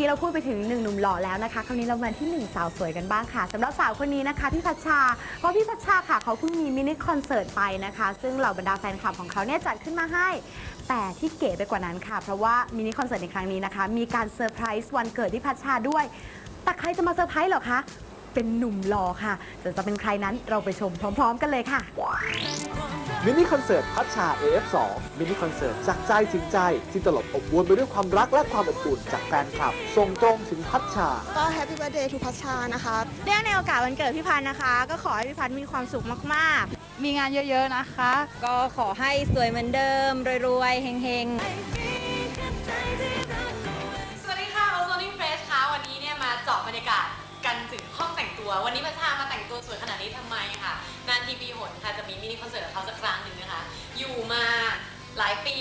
ที่เราพูดไปถึงหนึ่งหนุ่มหล่อแล้วนะคะคราวนี้เรามาที่หนึ่งสาวสวยกันบ้างค่ะสำหรับสาวคนนี้นะคะพี่พัชชา เพราะพี่พัชชาค่ะเขาเพิ่งมีมินิคอนเสิร์ตไปนะคะ ซึ่งเหล่าบรรดาแฟนคลับของเขาเนี่ยจัดขึ้นมาให้ แต่ที่เก๋ไปกว่านั้นค่ะ เพราะว่ามินิคอนเสิร์ตในครั้งนี้นะคะ มีการเซอร์ไพรส์วันเกิดพี่พัชชาด้วย แต่ใครจะมาเซอร์ไพรส์หรอคะเป็นหนุ่มหล่อค่ะจะจะเป็นใครนั้นเราไปชมพร้อม ๆ กันเลยค่ะ มินิคอนเสิร์ตพัชชา AF2 มินิคอนเสิร์ตจากใจถึงใจ ที่ตลบอบอวลไปด้วยความรักและความอบอุ่นจากแฟนคลับ ส่งตรงถึงพัชชา ก็แฮปปี้ i r t h d เดย์ทูพัชชานะคะเนื่องในโอกาสวันเกิดพี่พันธ์นะคะ ก็ขอให้พี่พันธ์มีความสุขมากมีงานเยอะ ๆ นะคะ ก็ขอให้สวยเหมือนเดิม รวย ๆ เฮง ๆ สวัสดีค่ะโอโซนิ่งเฟรชค่ะวันนี้เนี่ยมาเจาะบรรยากาศกันถึงห้องแตัว วันนี้พัชชามาแต่งตัวสวยขนาดนี้ทำไมค่ะ นานทีปีหนค่ะจะมีมินิคอนเสิร์ตเขาสักครั้งหนึ่งนะคะ อยู่มาหลายปี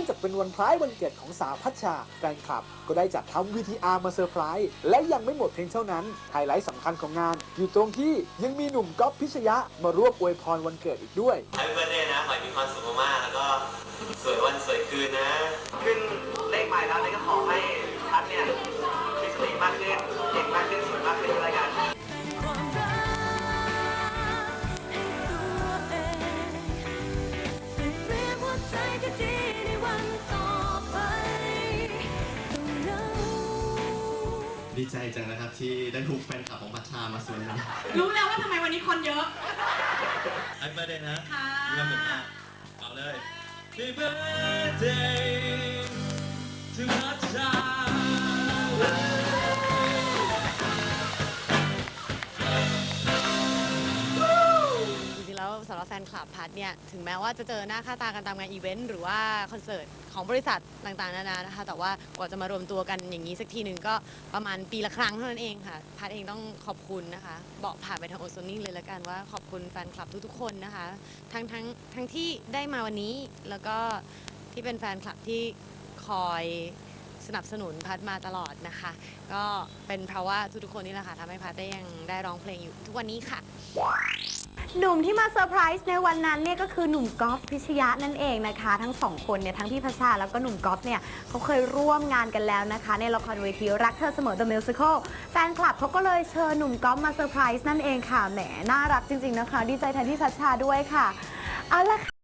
องจากเป็นวันคล้ายวันเกิดของสาวพัชชาแฟนคลับ ก็ได้จัดทำ VTR มาเซอร์ไพรส์และยังไม่หมดเพียงเท่านั้น ไฮไลท์สำคัญของงาน อยู่ตรงที่ยังมีหนุ่มก๊อฟพิชยะมาร่วมอวยพรวันเกิดอีกด้วยแฮปปี้เบิร์ดเดย์นะขอให้มีความสุขมากๆแล้วก็สวยวันสวยคืนนะ ขึ้นเลขใหม่แล้วเลยก็ขอให้พัดเนี่ยมีสติมากขึ้นเก่งมากขึ้นสวยมากขึ้นด้วยกัน ดีใจจังนะครับที่ได้ทุกแฟนคลับของพัชชามาสวนนี้รู้แล้วว่าทำไมวันนี้คนเยอะ ไอ้เบอร์เดย์นะค่ะ มีความสุขมากเอาเลย Happy birthday to พั สำหรับแฟนคลับพัทเนี่ยถึงแม้ว่าจะเจอหน้าค่าตากันตามงานอีเวนต์หรือว่าคอนเสิร์ตของบริษัทต่างๆนานานะคะ แต่ว่ากว่าจะมารวมตัวกันอย่างนี้สักทีหนึ่งก็ประมาณปีละครั้งเท่านั้นเองค่ะ พัทเองต้องขอบคุณนะคะ บอกผ่านไปทางโอโซนิ่งเลยละกันว่าขอบคุณแฟนคลับทุกๆคนนะคะ ทั้งทั้งทั้งที่ได้มาวันนี้แล้วก็ที่เป็นแฟนคลับที่คอยสนับสนุนพัทมาตลอดนะคะ ก็เป็นเพราะว่าทุกๆคนนี่แหละค่ะทำให้พัทได้ยังได้ร้องเพลงอยู่ทุกวันนี้ค่ะ หนุ่มที่มาเซอร์ไพรส์ในวันนั้นเนี่ยก็คือหนุ่มกอล์ฟพิชยะนั่นเองนะคะ ทั้งสองคนเนี่ยทั้งพี่พัชชาแล้วก็หนุ่มกอล์ฟเนี่ยเขาเคยร่วมงานกันแล้วนะคะ ในละครเวทีรักเธอเสมอ The Musical แฟนคลับเขาก็เลยเชิญหนุ่มกอล์ฟมาเซอร์ไพรส์นั่นเองค่ะแหมน่ารักจริง ๆนะคะ ดีใจแทนพี่พัชชาด้วยค่ะเอาละค่ะ